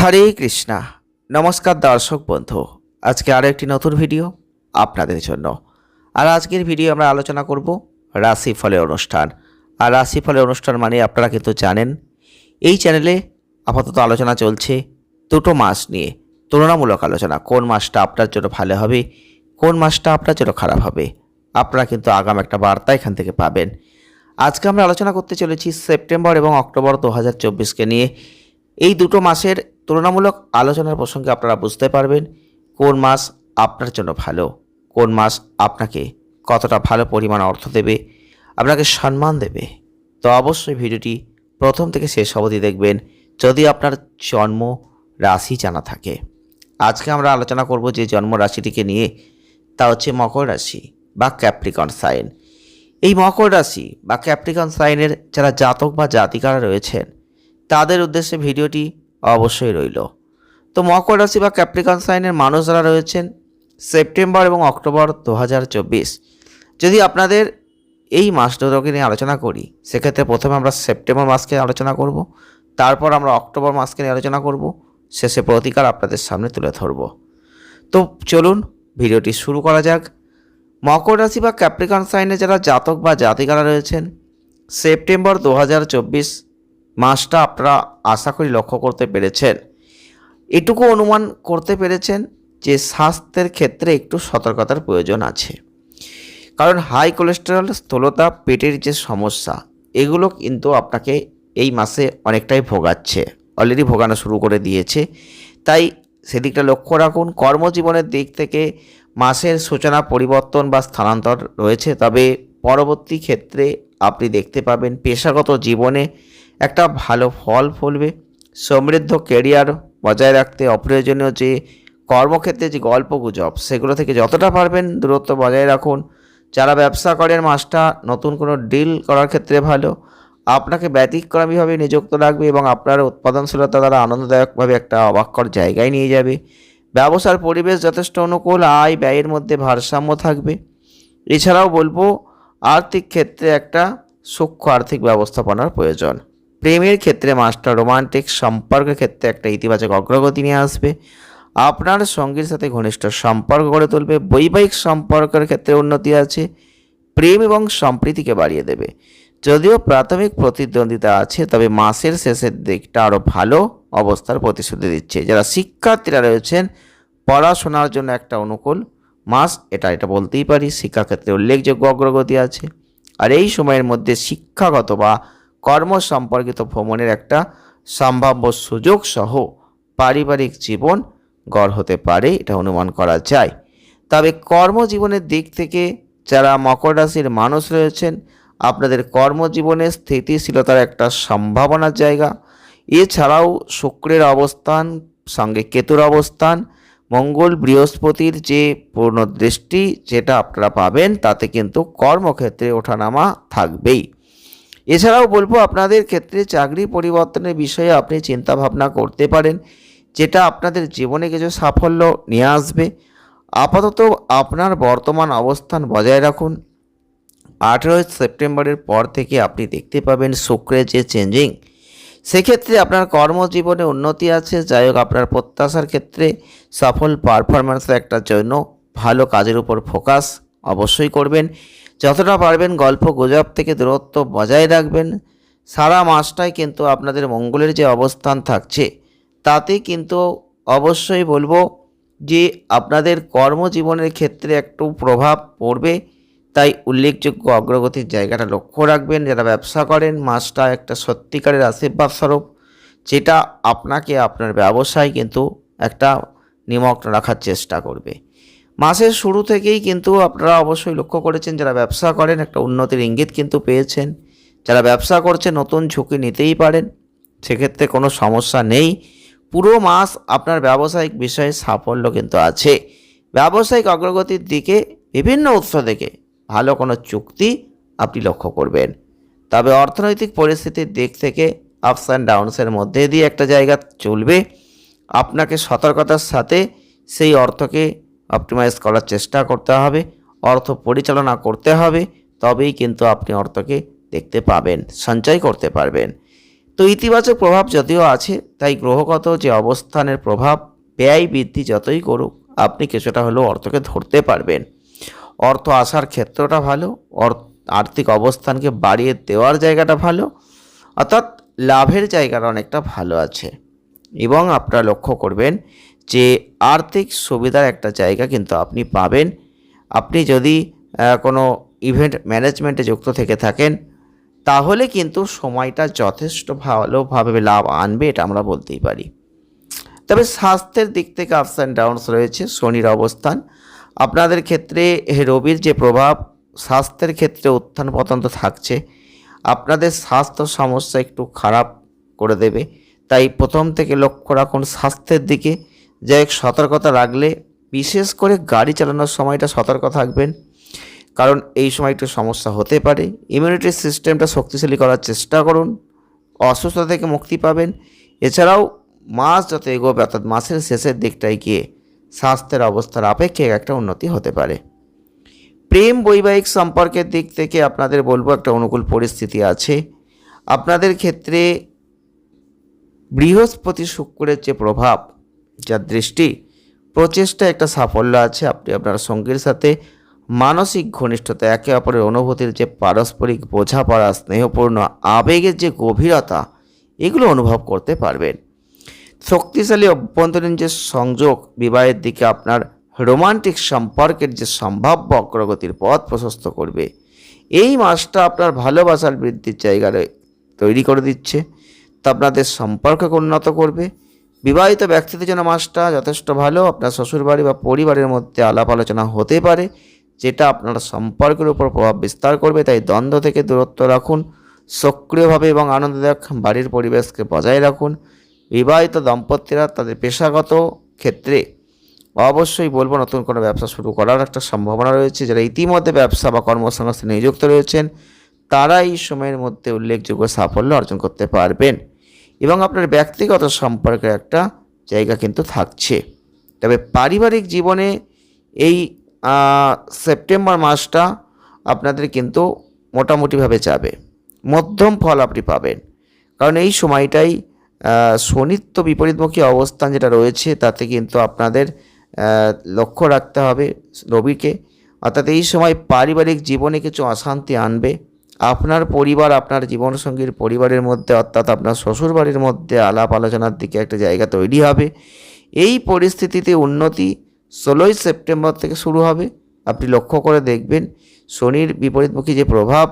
হরে কৃষ্ণা। নমস্কার দর্শক বন্ধু। আজকে আরও একটি নতুন ভিডিও আপনাদের জন্য। আর আজকের ভিডিও আমরা আলোচনা করব রাশি ফলের অনুষ্ঠান। আর রাশি ফলের অনুষ্ঠান মানে আপনারা কিন্তু জানেন, এই চ্যানেলে আপাতত আলোচনা চলছে দুটো মাস নিয়ে। তুলনামূলক আলোচনা, কোন মাসটা আপনার জন্য ভালো হবে, কোন মাসটা আপনার জন্য খারাপ হবে, আপনারা কিন্তু আগাম একটা বার্তা এখান থেকে পাবেন। আজকে আমরা আলোচনা করতে চলেছি সেপ্টেম্বর এবং অক্টোবর দু হাজার চব্বিশকে নিয়ে। এই দুটো মাসের তুলনামূলক আলোচনার প্রসঙ্গে আপনারা বুঝতে পারবেন কোন মাস আপনার জন্য ভালো, কোন মাস আপনাকে কতটা ভালো পরিমাণ অর্থ দেবে, আপনাকে সম্মান দেবে। তো অবশ্যই ভিডিওটি প্রথম থেকে শেষ অবধি দেখবেন যদি আপনার জন্ম রাশি জানা থাকে। আজকে আমরা আলোচনা করব যে জন্ম রাশিটিকে নিয়ে, তা হচ্ছে মকর রাশি বা ক্যাপ্রিকন সাইন এই মকর রাশি বা ক্যাপ্রিকন সাইনের যারা জাতক বা জাতিকারা রয়েছেন, তাদের উদ্দেশ্যে ভিডিওটি অবশ্যই রইল। তো মকর রাশি বা ক্যাপ্রিকন সাইনের মানুষ যারা রয়েছেন সেপ্টেম্বর এবং অক্টোবর দু হাজার চব্বিশ, যদি আপনাদের এই মাস দুটোকে নিয়ে আলোচনা করি, সেক্ষেত্রে প্রথমে আমরা সেপ্টেম্বর মাসকে আলোচনা করব, তারপর আমরা অক্টোবর মাসকে নিয়ে আলোচনা করব, শেষে প্রতিকার আপনাদের সামনে তুলে ধরব। তো চলুন ভিডিওটি শুরু করা যাক। মকর রাশি বা ক্যাপ্রিকন সাইনে যারা জাতক বা জাতিকারা রয়েছেন সেপ্টেম্বর দু হাজার চব্বিশ মাসটা আপনারা আশা করি লক্ষ্য করতে পেরেছেন। এটুকু অনুমান করতে পেরেছেন যে স্বাস্থ্যের ক্ষেত্রে একটু সতর্কতার প্রয়োজন আছে। কারণ হাই কোলেস্টেরল স্থূলতা, পেটের যে সমস্যা, এগুলো কিন্তু আপনাকে এই মাসে অনেকটাই ভোগাচ্ছে। অলরেডি ভোগানো শুরু করে দিয়েছে। তাই সেদিকটা লক্ষ্য রাখুন। কর্মজীবনের দিক থেকে মাসের সূচনা, পরিবর্তন বা স্থানান্তর রয়েছে। তবে পরবর্তী ক্ষেত্রে আপনি দেখতে পাবেন পেশাগত জীবনে একটা ভালো ফল ফলবে। সমৃদ্ধ কেরিয়ার বজায় রাখতে অপ্রয়োজনীয় যে কর্মক্ষেত্রে যে গল্প গুজব, সেগুলো থেকে যতটা পারবেন দূরত্ব বজায় রাখুন। যারা ব্যবসা করেন মাসটা নতুন কোনো ডিল করার ক্ষেত্রে ভালো। আপনাকে ব্যতিক্রমীভাবে নিযুক্ত রাখবে এবং আপনার উৎপাদনশীলতা দ্বারা আনন্দদায়কভাবে একটা অবাক্কর জায়গায় নিয়ে যাবে। ব্যবসার পরিবেশ যথেষ্ট অনুকূল, আয়, ব্যয়ের মধ্যে ভারসাম্য থাকবে। এছাড়াও বলব, আর্থিক ক্ষেত্রে একটা সূক্ষ্ম আর্থিক ব্যবস্থাপনার প্রয়োজন। প্রেমের ক্ষেত্রে মাস্টার রোমান্টিক সম্পর্কের ক্ষেত্রে একটা ইতিবাচক অগ্রগতি নিয়ে আসবে। আপনার সঙ্গীর সাথে ঘনিষ্ঠ সম্পর্ক গড়ে তুলবে, বৈবাহিক সম্পর্কের ক্ষেত্রে উন্নতি আছে, প্রেম এবং সম্প্রীতিকে বাড়িয়ে দেবে। যদিও প্রাথমিক প্রতিদ্বন্দ্বিতা আছে, তবে মাসের শেষের দিকটা আরও ভালো অবস্থার প্রতিশ্রুতি দিচ্ছে। যারা শিক্ষার্থীরা রয়েছেন, পড়াশোনার জন্য একটা অনুকূল মাস, এটা এটা বলতেই পারি। শিক্ষাক্ষেত্রে উল্লেখযোগ্য অগ্রগতি আছে। আর এই সময়ের মধ্যে শিক্ষাগত বা কর্ম সম্পর্কিত ভ্রমণের একটা সম্ভাব্য সুযোগ সহ পারিবারিক জীবন গড় হতে পারে, এটা অনুমান করা যায়। তবে কর্মজীবনের দিক থেকে যারা মকর রাশির মানুষ রয়েছেন, আপনাদের কর্মজীবনে স্থিতিশীলতার একটা সম্ভাবনার জায়গা। এছাড়াও শুক্রের অবস্থান, সঙ্গে কেতুর অবস্থান, মঙ্গল বৃহস্পতির যে পূর্ণ দৃষ্টি, যেটা আপনারা পাবেন, তাতে কিন্তু কর্মক্ষেত্রে ওঠানামা থাকবেই। এছাড়াও বলব আপনাদের ক্ষেত্রে চাকরি পরিবর্তনের বিষয়ে আপনি চিন্তা ভাবনা করতে পারেন, যেটা আপনাদের জীবনে কিছু সাফল্য নিয়ে আসবে। আপাতত আপনার বর্তমান অবস্থান বজায় রাখুন। আঠেরোই সেপ্টেম্বরের পর থেকে আপনি দেখতে পাবেন শুক্রের যে চেঞ্জিং সেক্ষেত্রে আপনার কর্মজীবনে উন্নতি আছে, যাই হোক আপনার প্রত্যাশার ক্ষেত্রে সফল পারফরমেন্সের একটা জন্য ভালো কাজের উপর ফোকাস অবশ্যই করবেন। যতটা পারবেন গল্প গুজব থেকে দূরত্ব বজায় রাখবেন। সারা মাসটাই কিন্তু আপনাদের মঙ্গলের যে অবস্থান থাকছে, তাতে কিন্তু অবশ্যই বলব যে আপনাদের কর্মজীবনের ক্ষেত্রে একটু প্রভাব পড়বে। তাই উল্লেখযোগ্য অগ্রগতির জায়গাটা লক্ষ্য রাখবেন। যারা ব্যবসা করেন, মাসটা একটা সত্যিকারের আশীর্বাদ স্বরূপ, যেটা আপনাকে, আপনার ব্যবসায় কিন্তু একটা নিমগ্ন রাখার চেষ্টা করবে। মাসের শুরু থেকেই কিন্তু আপনারা অবশ্যই লক্ষ্য করেছেন যারা ব্যবসা করেন, একটা উন্নতির ইঙ্গিত কিন্তু পেয়েছেন। যারা ব্যবসা করছে, নতুন ঝুঁকি নিতেই পারেন, সেক্ষেত্রে কোনো সমস্যা নেই। পুরো মাস আপনার ব্যবসায়িক বিষয়ে সাফল্য কিন্তু আছে। ব্যবসায়িক অগ্রগতির দিকে, বিভিন্ন উৎস থেকে ভালো কোনো চুক্তি আপনি লক্ষ্য করবেন। তবে অর্থনৈতিক পরিস্থিতির দিক থেকে আপস অ্যান্ড ডাউনসের মধ্যে দিয়ে একটা জায়গা চলবে। আপনাকে সতর্কতার সাথে সেই অর্থকে অপটিমাইজ করার চেষ্টা করতে হবে, অর্থ পরিচালনা করতে হবে, তবেই কিন্তু আপনি অর্থকে দেখতে পাবেন, সঞ্চয় করতে পারবেন। তো ইতিবাচক প্রভাব যদিও আছে, তাই গ্রহগত যে অবস্থানের প্রভাব, ব্যয় বৃদ্ধি যতই করুক, আপনি কিছুটা হলেও অর্থকে ধরতে পারবেন। অর্থ আসার ক্ষেত্রটা ভালো আর্থিক অবস্থানকে বাড়িয়ে দেওয়ার জায়গাটা ভালো, অর্থাৎ লাভের জায়গাটা অনেকটা ভালো আছে। এবং আপনারা লক্ষ্য করবেন যে আর্থিক সুবিধার একটা জায়গা কিন্তু আপনি পাবেন। আপনি যদি কোনো ইভেন্ট ম্যানেজমেন্টে যুক্ত থেকে থাকেন, তাহলে কিন্তু সময়টা যথেষ্ট ভালোভাবে লাভ আনবে এটা আমরা বলতেই পারি। তবে স্বাস্থ্যের দিক থেকে আপস অ্যান্ড ডাউনস রয়েছে, শনির অবস্থান। আপনাদের ক্ষেত্রে রবির যে প্রভাব, স্বাস্থ্যের ক্ষেত্রে উত্থান পতন তো থাকছে। আপনাদের স্বাস্থ্য সমস্যা একটু খারাপ করে দেবে। তাই প্রথম থেকে লক্ষ্য রাখুন স্বাস্থ্যের দিকে। যাই হোক, সতর্কতা রাখলে, বিশেষ করে গাড়ি চালানোর সময়টা সতর্ক থাকবেন। কারণ এই সময় একটু সমস্যা হতে পারে। ইমিউনিটি সিস্টেমটা শক্তিশালী করার চেষ্টা করুন। অসুস্থতা থেকে মুক্তি পাবেন। এছাড়াও, মাস যত এগোবে, অর্থাৎ মাসের শেষের দিকটায় গিয়ে স্বাস্থ্যের অবস্থার আপেক্ষিক একটা উন্নতি হতে পারে। প্রেম, বৈবাহিক সম্পর্কের দিক থেকে আপনাদের বলব, একটা অনুকূল পরিস্থিতি আছে। আপনাদের ক্ষেত্রে বৃহস্পতি শুক্রের যে প্রভাব যার দৃষ্টি প্রচেষ্টা একটা সাফল্য আছে। আপনি আপনার সঙ্গীর সাথে মানসিক ঘনিষ্ঠতা, একে অপরের অনুভূতির যে পারস্পরিক বোঝাপড়া, স্নেহপূর্ণ, আবেগের যে গভীরতা, এগুলো অনুভব করতে পারবেন। শক্তিশালী অভ্যন্তরীণ যে সংযোগ, বিবাহের দিকে আপনার রোমান্টিক সম্পর্কের যে সম্ভাব্য অগ্রগতির পথ প্রশস্ত করবে। এই মাসটা আপনার ভালোবাসার বৃদ্ধির জায়গায় তৈরি করে দিচ্ছে। তা আপনাদের সম্পর্ককে উন্নত করবে। বিবাহিত ব্যক্তিদের জন্য মাসটা যথেষ্ট ভালো। আপনার শ্বশুরবাড়ি বা পরিবারের মধ্যে আলাপ আলোচনা হতে পারে, যেটা আপনার সম্পর্কের উপর প্রভাব বিস্তার করবে। তাই দ্বন্দ্ব থেকে দূরত্ব রাখুন, সক্রিয়ভাবে এবং আনন্দদায়ক বাড়ির পরিবেশকে বজায় রাখুন। বিবাহিত দম্পতিরা তাদের পেশাগত ক্ষেত্রে অবশ্যই বলব নতুন কোনো ব্যবসা শুরু করার একটা সম্ভাবনা রয়েছে। যারা ইতিমধ্যে ব্যবসা বা কর্মসংস্থানে নিযুক্ত রয়েছেন, তারা এই সময়ের মধ্যে উল্লেখযোগ্য সাফল্য অর্জন করতে পারবেন। এবং আপনার ব্যক্তিগত সম্পর্কের একটা জায়গা কিন্তু থাকছে। তবে পারিবারিক জীবনে এই সেপ্টেম্বর মাসটা আপনাদের কিন্তু মোটামুটিভাবে যাবে। মধ্যম ফল আপনি পাবেন। কারণ এই সময়টাই তো বিপরীতমুখী অবস্থান যেটা রয়েছে, তাতে কিন্তু আপনাদের লক্ষ্য রাখতে হবে রবিকে। অর্থাৎ এই সময় পারিবারিক জীবনে কিছু অশান্তি আনবে। আপনার পরিবার, আপনার জীবনসঙ্গীর পরিবারের মধ্যে, অর্থাৎ আপনার শ্বশুরবাড়ির মধ্যে আলাপ আলোচনার দিকে একটা জায়গা তৈরি হবে। এই পরিস্থিতিতে উন্নতি ষোলোই সেপ্টেম্বর থেকে শুরু হবে। আপনি লক্ষ্য করে দেখবেন, শনির বিপরীতমুখী যে প্রভাব,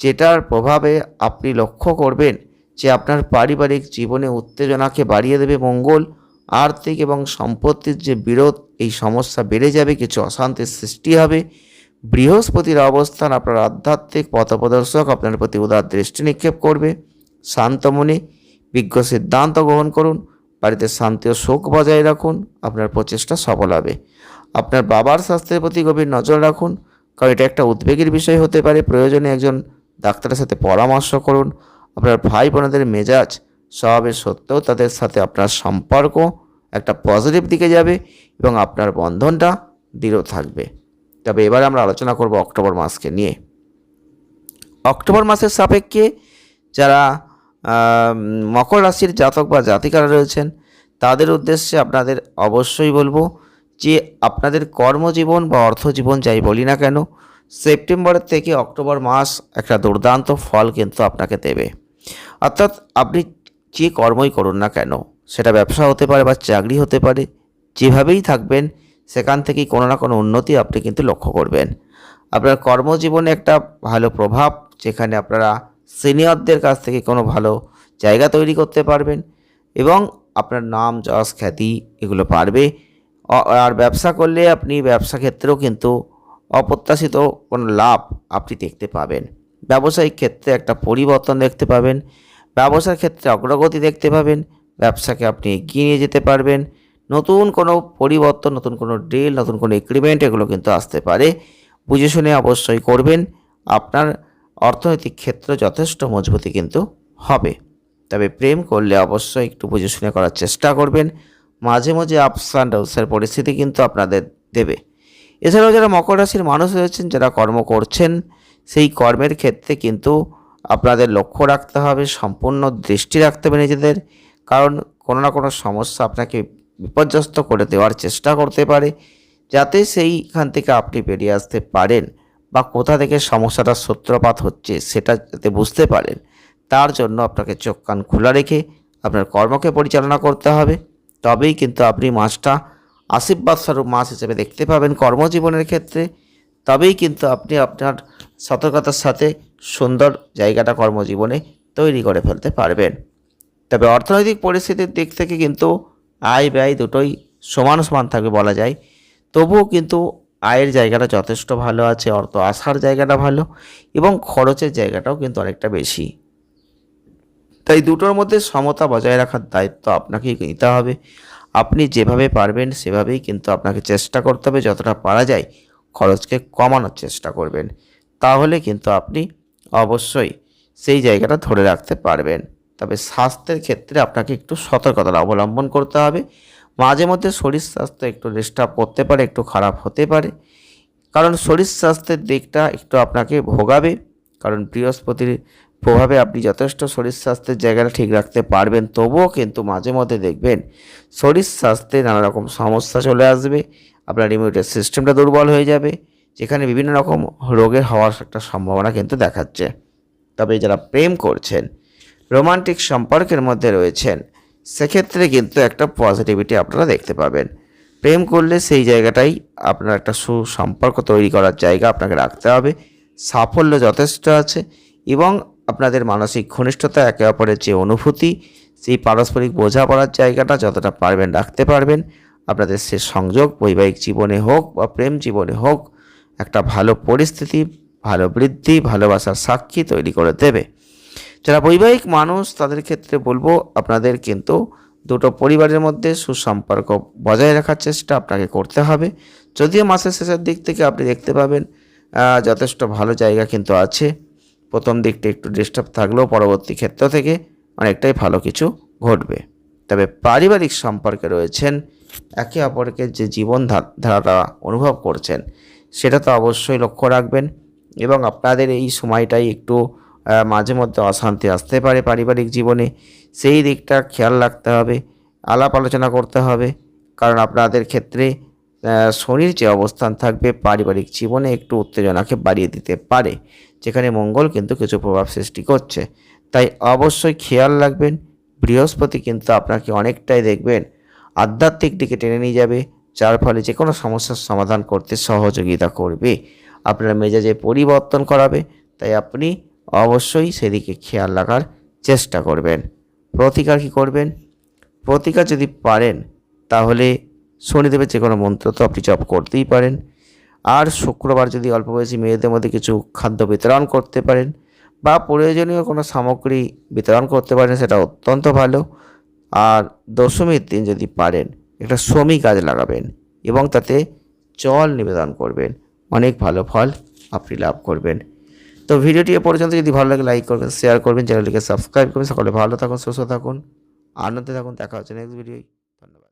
যেটার প্রভাবে আপনি লক্ষ্য করবেন যে আপনার পারিবারিক জীবনে উত্তেজনাকে বাড়িয়ে দেবে মঙ্গল, আর্থিক এবং সম্পত্তির যে বিরোধ, এই সমস্যা বেড়ে যাবে, কিছু অশান্তির সৃষ্টি হবে। বৃহস্পতির অবস্থান আপনার আধ্যাত্মিক পথপ্রদর্শক, আপনার প্রতি উদার দৃষ্টি নিক্ষেপ করবে। শান্ত মনে বিজ্ঞ সিদ্ধান্ত গ্রহণ করুন। বাড়িতে শান্তি ও সুখ বজায় রাখুন। আপনার প্রচেষ্টা সফল হবে। আপনার বাবার স্বাস্থ্যের প্রতি গভীর নজর রাখুন। কারণ এটা একটা উদ্বেগের বিষয় হতে পারে। প্রয়োজনে একজন ডাক্তারের সাথে পরামর্শ করুন। আপনার ভাই বোনদের মেজাজ স্বভাবের সত্ত্বেও তাদের সাথে আপনার সম্পর্ক একটা পজিটিভ দিকে যাবে এবং আপনার বন্ধনটা দৃঢ় থাকবে। তবে এবার আমরা আলোচনা করব অক্টোবর মাসকে নিয়ে। অক্টোবর মাসের সাপেক্ষে যারা মকর রাশির জাতক বা জাতিকারা রয়েছেন, তাদের উদ্দেশ্যে আপনাদের অবশ্যই বলব যে আপনাদের কর্মজীবন বা অর্থজীবন যাই বলি না কেন সেপ্টেম্বরের থেকে অক্টোবর মাস একটা দুর্দান্ত ফল কিন্তু আপনাকে দেবে। অর্থাৎ আপনি যে কর্মই করুন না কেন, সেটা ব্যবসা হতে পারে বা চাকরি হতে পারে, যেভাবেই থাকবেন সেখান থেকেই কোনো না কোনো উন্নতি আপনি কিন্তু লক্ষ্য করবেন। আপনার কর্মজীবনে একটা ভালো প্রভাব, যেখানে আপনারা সিনিয়রদের কাছ থেকে কোনো ভালো জায়গা তৈরি করতে পারবেন এবং আপনার নাম, যশ, খ্যাতি এগুলো পারবে আর ব্যবসা করলে আপনি ব্যবসা ক্ষেত্রেও কিন্তু অপ্রত্যাশিত কোনো লাভ আপনি দেখতে পাবেন। ব্যবসায়িক ক্ষেত্রে একটা পরিবর্তন দেখতে পাবেন। ব্যবসার ক্ষেত্রে অগ্রগতি দেখতে পাবেন। ব্যবসাকে আপনি এগিয়ে নিয়ে যেতে পারবেন। নতুন কোনো পরিবর্তন, নতুন কোনো ডিল নতুন কোনো এগ্রিমেন্ট এগুলো কিন্তু আসতে পারে। বুঝে শুনে অবশ্যই করবেন। আপনার অর্থনৈতিক ক্ষেত্র যথেষ্ট মজবুতি কিন্তু হবে। তবে প্রেম করলে অবশ্যই একটু বুঝে শুনে করার চেষ্টা করবেন। মাঝে মাঝে আপস অ্যান্ড ডাউনসের পরিস্থিতি কিন্তু আপনাদের দেবে। এছাড়াও যারা মকর রাশির মানুষ রয়েছেন, যারা কর্ম করছেন, সেই কর্মের ক্ষেত্রে কিন্তু আপনাদের লক্ষ্য রাখতে হবে। সম্পূর্ণ দৃষ্টি রাখতে হবে নিজেদের। কারণ কোনো না কোনো সমস্যা আপনাকে বিপর্যস্ত করে দেওয়ার চেষ্টা করতে পারে, যাতে সেইখান থেকে আপনি বেরিয়ে আসতে পারেন বা কোথা থেকে সমস্যাটার সূত্রপাত হচ্ছে সেটা যাতে বুঝতে পারেন। তার জন্য আপনাকে চোখ কান খোলা রেখে আপনার কর্মকে পরিচালনা করতে হবে। তবেই কিন্তু আপনি মাসটা আশীর্বাদ স্বরূপ মাস হিসেবে দেখতে পাবেন কর্মজীবনের ক্ষেত্রে। তবেই কিন্তু আপনি আপনার সতর্কতার সাথে সুন্দর জায়গাটা কর্মজীবনে তৈরি করে ফেলতে পারবেন। তবে অর্থনৈতিক পরিস্থিতির দিক থেকে কিন্তু আয় ব্যয় দুটোই সমান সমান থাকবে বলা যায়। তবুও কিন্তু আয়ের জায়গাটা যথেষ্ট ভালো আছে অর্থ আসার জায়গাটা ভালো এবং খরচের জায়গাটাও কিন্তু অনেকটা বেশি। তাই দুটোর মধ্যে সমতা বজায় রাখার দায়িত্ব আপনাকেই নিতে হবে। আপনি যেভাবে পারবেন সেভাবেই কিন্তু আপনাকে চেষ্টা করতে হবে, যতটা পারা যায় খরচকে কমানোর চেষ্টা করবেন। তাহলে কিন্তু আপনি অবশ্যই সেই জায়গাটা ধরে রাখতে পারবেন। তবে স্বাস্থ্যের ক্ষেত্রে আপনাকে একটু সতর্কতা অবলম্বন করতে হবে। মাঝে মধ্যে শরীর স্বাস্থ্য একটু ডিস্টার্ব করতে পারে, একটু খারাপ হতে পারে। কারণ শরীর স্বাস্থ্যের দিকটা একটু আপনাকে ভোগাবে। কারণ বৃহস্পতির প্রভাবে আপনি যথেষ্ট শরীর স্বাস্থ্যের জায়গাটা ঠিক রাখতে পারবেন, তবুও কিন্তু মাঝে মধ্যে দেখবেন শরীর স্বাস্থ্যে নানা রকম সমস্যা চলে আসবে, আপনার ইমিউনিটি সিস্টেমটা দুর্বল হয়ে যাবে, যেখানে বিভিন্ন রকম রোগের হওয়ার একটা সম্ভাবনা কিন্তু দেখাচ্ছে। তবে যারা প্রেম করছেন রোমান্টিক সম্পর্কের মধ্যে রয়েছেন। সেক্ষেত্রে কিন্তু একটা পজিটিভিটি আপনারা দেখতে পাবেন। প্রেম করলে সেই জায়গাটাই আপনার একটা সুসম্পর্ক তৈরি করার জায়গা আপনাকে রাখতে হবে। সাফল্য যথেষ্ট আছে এবং আপনাদের মানসিক ঘনিষ্ঠতা একে অপরের যে অনুভূতি, সেই পারস্পরিক বোঝাপড়ার জায়গাটা যতটা পারবেন রাখতে পারবেন। আপনাদের সে সংযোগ, বৈবাহিক জীবনে হোক বা প্রেম জীবনে হোক, একটা ভালো পরিস্থিতি, ভালো বৃদ্ধি, ভালোবাসার সাক্ষী তৈরি করে দেবে। যারা বৈবাহিক মানুষ, তাদের ক্ষেত্রে বলব, আপনাদের কিন্তু দুটো পরিবারের মধ্যে সুসম্পর্ক বজায় রাখার চেষ্টা আপনাকে করতে হবে। যদিও মাসের শেষের দিক থেকে আপনি দেখতে পাবেন যথেষ্ট ভালো জায়গা কিন্তু আছে। প্রথম দিকটা একটু ডিস্টার্ব থাকলেও পরবর্তী ক্ষেত্র থেকে অনেকটাই ভালো কিছু ঘটবে। তবে পারিবারিক সম্পর্কে রয়েছেন, একে অপরকে যে জীবন ধারাটা অনুভব করছেন, সেটা তো অবশ্যই লক্ষ্য রাখবেন। এবং আপনাদের এই সময়টাই একটু মাঝে মধ্যে অশান্তি আসতে পারে পারিবারিক জীবনে। সেই দিকটা খেয়াল রাখতে হবে, আলাপ আলোচনা করতে হবে, কারণ আপনাদের ক্ষেত্রে শনির যে অবস্থান থাকবে পারিবারিক জীবনে একটু উত্তেজনাকে বাড়িয়ে দিতে পারে, যেখানে মঙ্গল কিন্তু কিছু প্রভাব সৃষ্টি করছে। তাই অবশ্যই খেয়াল রাখবেন, বৃহস্পতি কিন্তু আপনাকে অনেকটাই দেখবেন, আধ্যাত্মিক দিকে টেনে নিয়ে যাবে, যার ফলে যে কোনো সমস্যার সমাধান করতে সহযোগিতা করবে। আপনার মেজাজে পরিবর্তন করাবে, তাই আপনি অবশ্যই সেদিকে খেয়াল রাখার চেষ্টা করবেন। প্রতিকার কী করবেন? প্রতিকার যদি পারেন, তাহলে শনিদেবের যে কোনো মন্ত্র তো আপনি জপ করতেই পারেন। আর শুক্রবার যদি অল্প বয়সী মেয়েদের মধ্যে কিছু খাদ্য বিতরণ করতে পারেন বা প্রয়োজনীয় কোনো সামগ্রী বিতরণ করতে পারেন, সেটা অত্যন্ত ভালো। আর দশমীর দিন যদি পারেন, একটা শ্রমিক কাজ লাগাবেন এবং তাতে জল নিবেদন করবেন। অনেক ভালো ফল আপনি লাভ করবেন। তো ভিডিওটি এ পর্যন্ত, যদি ভালো লাগে লাইক করবেন শেয়ার করবেন চ্যানেলটিকে সাবস্ক্রাইব করবেন, সকলে ভালো থাকুন, সুস্থ থাকুন, আনন্দে থাকুন, দেখা হচ্ছে নেক্সট ভিডিও